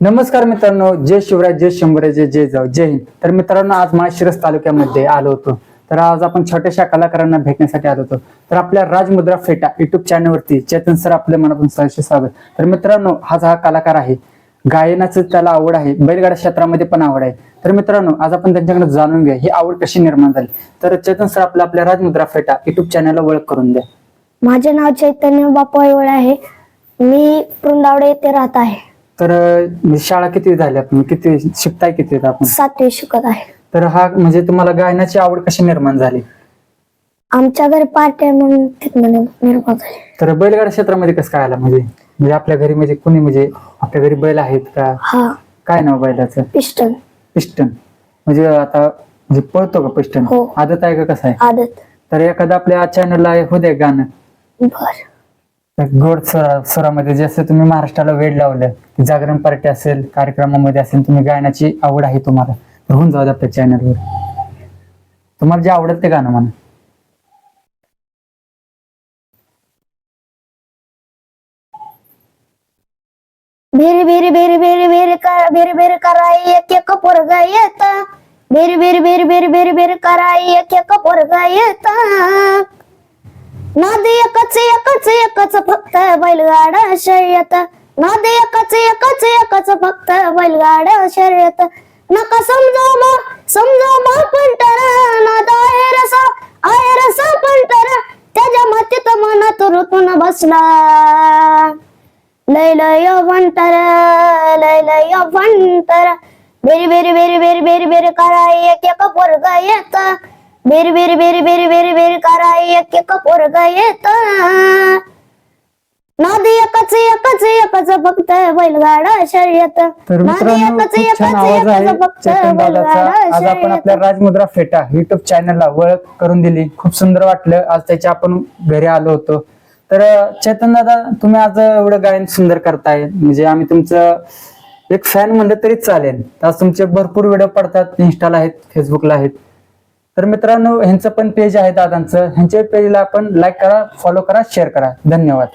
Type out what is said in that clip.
नमस्कार मित्रांनो जय शिवराय जय शंभराय जय जय जाऊ जय हिंद. तर मित्रांनो आज माळशिरस तालुक्यामध्ये आलो होतो. तर आज आपण छोट्याशा कलाकारांना भेटण्यासाठी आलो होतो. तर आपल्या राजमुद्रा फेटा युट्यूब चॅनलवरती चेतन सर आपल्या मनातून सहर्ष स्वागत. तर मित्रांनो हा जो हा कलाकार आहे गायनाचं त्याला आवड आहे बैलगाडा क्षेत्रामध्ये पण आवड आहे. तर मित्रांनो आज आपण त्यांच्याकडे जाणून घ्या ही आवड कशी निर्माण झाली? तर चेतन सर आपल्या आपल्या राजमुद्रा फेटा युट्यूब चॅनलला ओळख करून द्या. माझे नाव चैतन्य बापा ऐवळ आहे. मी वृंदावडे येथे राहत आहे. तर अं, शाळा किती झाल्या तुम्ही किती शिकताय किती आहेत आपण? सातवी शिकत आहे. तर हा म्हणजे तुम्हाला गायनाची आवड कशी निर्माण झाली? आमच्या घरी पार्टी आहे म्हणून तिथनं निर्माण झाली. तर बैलगाडा क्षेत्रामध्ये कसं काय आला? म्हणजे म्हणजे आपल्या घरी म्हणजे कोणी म्हणजे आपल्या घरी बैल आहेत का? हा. काय नाव बैलाचं? पिस्टन पिस्टन म्हणजे आता म्हणजे पळतो का पिस्टन हो. आदत आहे का कसं आहे? आदत. तर एखादं आपल्या चॅनलला हो द्या गाणं. बर. गोड स्वरा स्वरामध्ये जसं तुम्ही महाराष्ट्राला वेळ लावलं की जागरण पार्टी असेल कार्यक्रमामध्ये असेल तुम्ही गायनाची आवड आहे तुम्हाला तर होऊन जाऊ द्या आपल्या चॅनलवर तुम्हाला जे आवडत ते गाणं म्हणा. भेर भेर भेर भेर भेर करा भेर भेर कराई एक एक पोरगा येत. भेर भेर भेर भेर भेर भेर कराई एक एक पोरगा येत. नादी एकच एकच एकच फक्त बैलगाड शर्यत. नादी एकच एकच एकच फक्त बैलगाड शर्यत. नका समजो मा समजो मा पंटर नाद आहे रसा आहे रसा पंटर. त्याच्या मातीत मनात ऋतून बसला. लय लय वंटर लय लय वंटर. बेरी बेरी बेरी बेरी बेरी बेरी कराय एक एक पोरग येत. बेरी बेरी बेरी बेरी बेरी बेरी कराय एक एक पोरग येत. नादी एकच एकच एकच फक्त बैलगाडा शर्यत. तर नादी मित्रांनो एकच खूप छान एकच आवाज आहे एकच फक्त चेतन दादाचा. बैलगाडा आज आपण आपल्या राजमुद्रा फेटा युट्यूब चॅनलला ओळख करून दिली. खूप सुंदर वाटलं. आज त्याच्या आपण घरी आलो होतो. तर चेतन दादा तुम्ही आज एवढं गायन सुंदर करताय. म्हणजे आम्ही तुमचं एक फॅन म्हणलं तरी चालेल. आज तुमचे भरपूर व्हिडिओ पडतात. इन्स्टाला आहेत फेसबुकला आहेत. तर मित्रांनो ह्यांचं पण पेज आहे दादांचं. ह्यांच्या पेजला आपण लाईक करा फॉलो करा शेअर करा. धन्यवाद.